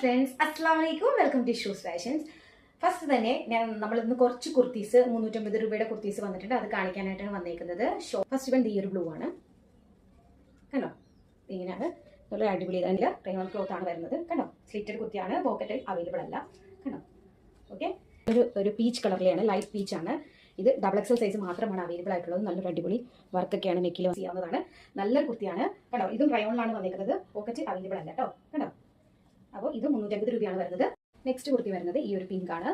Friends അസ്സാം വലൈക്കും welcome to shoes fashions first തന്നെ ഞാൻ നമ്മൾ ഇന്ന് കുറച്ച് കുർത്തീസ് മുന്നൂറ്റമ്പത് രൂപയുടെ കുർത്തീസ് വന്നിട്ടുണ്ട്. അത് കാണിക്കാനായിട്ടാണ് വന്നേക്കുന്നത്. ഷോ ഫസ്റ്റ് വൺ ഈ ഒരു ബ്ലൂ ആണ്. കണ്ടോ? ഇങ്ങനെയാണ്. നല്ല അടിപൊളി അതിൽ റയോൺ ക്ലോത്ത് ആണ് വരുന്നത്. കണ്ടോ? സ്ലിറ്റഡ് കുർത്തിയാണ്. പോക്കറ്റ് അവൈലബിൾ അല്ല. കണ്ടോ? ഓക്കെ ഒരു ഒരു പീച്ച് കളറിലെയാണ് ലൈറ്റ് പീച്ച് ആണ്. ഇത് ഡബിൾ എക്സൽ സൈസ് മാത്രമാണ് അവൈലബിൾ ആയിട്ടുള്ളത്. നല്ലൊരു അടിപൊളി വർക്കൊക്കെയാണ് നെക്കിൽ ചെയ്യാവുന്നതാണ്. നല്ലൊരു കുർത്തിയാണ്. കണ്ടോ? ഇതും റയോണിലാണ് വന്നിരിക്കുന്നത് പോക്കറ്റ് അവൈലബിൾ അല്ല കേട്ടോ. കണ്ടോ? അപ്പോൾ ഇത് മുന്നൂറ്റമ്പത് രൂപയാണ് വരുന്നത്. നെക്സ്റ്റ് കുർത്തി വരുന്നത് ഈ ഒരു പിങ്ക് ആണ്.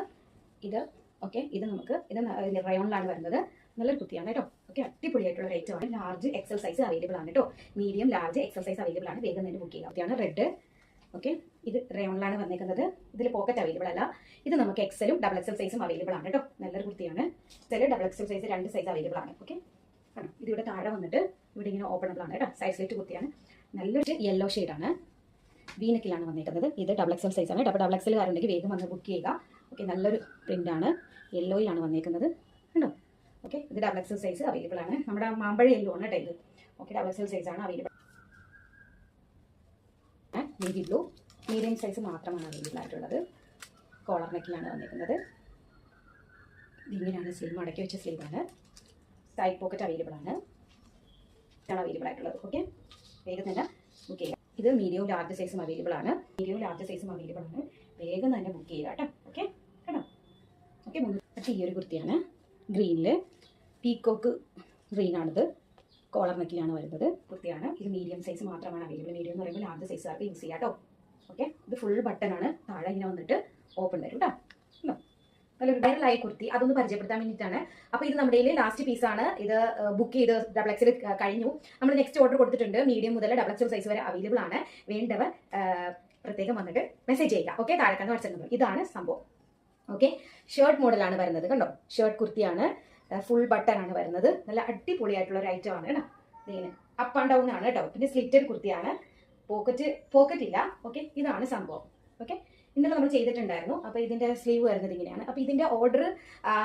ഇത് ഓക്കെ ഇത് നമുക്ക് ഇത് റയോണിലാണ് വരുന്നത്. നല്ലൊരു കുർത്തിയാണ് കേട്ടോ. ഓക്കെ അടിപൊളിയായിട്ടുള്ള റേറ്റ് ആണ്. ലാർജ് എക്സൽ സൈസ് അവൈലബിൾ ആണ് കേട്ടോ. Medium large XL size available ആണ്. വേഗം തന്നെ ബുക്ക് ചെയ്യുക. കുർത്തിയാണ് റെഡ് ഓക്കെ ഇത് റയോണിലാണ് വന്നേക്കുന്നത്. ഇതിൽ പോക്കറ്റ് അവൈലബിൾ അല്ല. ഇത് നമുക്ക് എക്സലും ഡബിൾ എക്സൽ സൈസും അവൈലബിൾ ആണ് കേട്ടോ. നല്ലൊരു കുർത്തിയാണ് ചില ഡബിൾ എക്സൽ സൈസ് രണ്ട് സൈസ് അവൈലബിൾ ആണ്. ഓക്കെ ഇത് ഇതിവിടെ താഴെ വന്നിട്ട് ഇവിടെ ഇങ്ങനെ ഓപ്പണബിൾ ആണ് കേട്ടോ. സൈസ് ലൈറ്റ് കുർത്തിയാണ് നല്ലൊരു യെല്ലോ ആണ്. വീനക്കിലാണ് വന്നിരിക്കുന്നത് ഇത് ഡബിൾ എക്സൽ സൈസ് ആണ്. ഡബിൾ ഡബിൾ എക്സൽ കാരുണ്ടെങ്കിൽ വേഗം വന്ന് ബുക്ക് ചെയ്യുക. ഓക്കെ നല്ലൊരു പ്രിന്റ് ആണ്. യെല്ലോയിലാണ് വന്നിരിക്കുന്നത് കണ്ടോ? ഓക്കെ ഇത് ഡബിൾ എക്സൽ സൈസ് അവൈലബിൾ ആണ്. നമ്മുടെ മാമ്പഴ യെല്ലോ ആണ് കേട്ടോ ഇത്. ഓക്കെ ഡബിൾ എക്സൽ സൈസ് ആണ് available navy blue medium size മാത്രമാണ് അവൈലബിൾ ആയിട്ടുള്ളത്. കോളർ നെക്കിലാണ് വന്നിരിക്കുന്നത് ഇങ്ങനെയാണ് സ്ലീവ് മടക്കി വെച്ച സ്ലീവാണ് സൈഡ് പോക്കറ്റ് അവൈലബിൾ ആണ്. അവൈലബിൾ ആയിട്ടുള്ളത്. ഓക്കെ വേഗം തന്നെ ബുക്ക് ചെയ്യുക. ഇത് മീഡിയം ലാർജ് സൈസും അവൈലബിൾ ആണ്. മീഡിയം ലാർജ് സൈസും അവൈലബിൾ ആണ്. വേഗം തന്നെ ബുക്ക് ചെയ്യുക കേട്ടോ. ഓക്കെ കേട്ടോ? ഓക്കെ പക്ഷേ ഈ ഒരു കുർത്തിയാണ്. ഗ്രീനിൽ പീക്കോക്ക് ഗ്രീനാണിത് കോളർ നെക്കിലാണ് വരുന്നത് കുർത്തിയാണ്. ഇത് മീഡിയം സൈസ് മാത്രമാണ് അവൈലബിൾ മീഡിയം എന്ന് പറയുമ്പോൾ ലാർജ് സൈസ് ആർക്ക് യൂസ് ചെയ്യാം കേട്ടോ. ഓക്കെ ഇത് ഫുൾ ബട്ടൺ ആണ്. താഴെ ഇങ്ങനെ വന്നിട്ട് ഓപ്പൺ വരും കേട്ടോ? നല്ലൊരു വൈറലായ കുർത്തി അതൊന്ന് പരിചയപ്പെടുത്താൻ വേണ്ടിയിട്ടാണ്. അപ്പോൾ ഇത് നമ്മുടെ ലാസ്റ്റ് പീസ് ആണ്. ഇത് ബുക്ക് ചെയ്ത് ഡബിൾ എക്സിൽ കഴിഞ്ഞു. നമ്മൾ നെക്സ്റ്റ് ഓർഡർ കൊടുത്തിട്ടുണ്ട്. മീഡിയം മുതൽ ഡബിൾ സൈസ് വരെ അവൈലബിൾ ആണ്. വേണ്ടവർ പ്രത്യേകം വന്നിട്ട് മെസ്സേജ് ചെയ്യുക ഓക്കെ താഴെക്കാൻ വാട്സപ്പ് നമ്പർ ഇതാണ് സംഭവം. ഓക്കെ ഷർട്ട് മോഡലാണ് വരുന്നത്. കണ്ടോ? ഷർട്ട് കുർത്തിയാണ്. ഫുൾ ബട്ടൺ ആണ് വരുന്നത്. നല്ല അടിപൊളിയായിട്ടുള്ള ഒരു ഐറ്റം ആണ് കേട്ടോ അപ്പ് ആൻഡ് ഡൗൺ ആണ് കേട്ടോ പിന്നെ സ്ലിറ്റഡ് കുർത്തിയാണ്. പോക്കറ്റ് പോക്കറ്റ് ഇല്ല. ഓക്കെ ഇതാണ് സംഭവം. ഓക്കെ ഇന്നലെ നമ്മൾ ചെയ്തിട്ടുണ്ടായിരുന്നു. അപ്പോൾ ഇതിന്റെ സ്ലീവ് വരുന്നത് ഇങ്ങനെയാണ്. അപ്പോൾ ഇതിന്റെ ഓർഡർ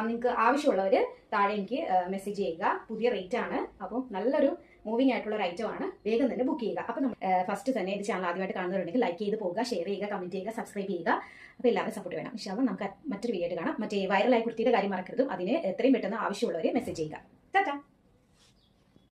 നിങ്ങൾക്ക് ആവശ്യമുള്ളവർ താഴെ എനിക്ക് മെസ്സേജ് ചെയ്യുക. പുതിയ റേറ്റ് ആണ്. അപ്പം നല്ലൊരു മൂവിംഗ് ആയിട്ടുള്ള ഒരു ഐറ്റം ആണ്. വേഗം തന്നെ ബുക്ക് ചെയ്യുക. അപ്പോൾ നമ്മൾ ഫസ്റ്റ് തന്നെ ഇത് ചാനൽ ആദ്യമായിട്ട് കാണുന്നവരുണ്ടെങ്കിൽ ലൈക്ക് ചെയ്ത് പോകുക ഷെയർ ചെയ്യുക കമന്റ് ചെയ്യുക സബ്സ്ക്രൈബ് ചെയ്യുക. അപ്പോൾ എല്ലാവരും സപ്പോർട്ട് വേണം. പക്ഷേ നമുക്ക് മറ്റൊരു വീഡിയോ ആയിട്ട് കാണാം. മറ്റേ വൈറലായ കുർത്തിയുടെ കാര്യം മറക്കരുതും. അതിന് എത്രയും പെട്ടെന്ന് ആവശ്യമുള്ളവർ മെസ്സേജ് ചെയ്യുക. ടാറ്റാ.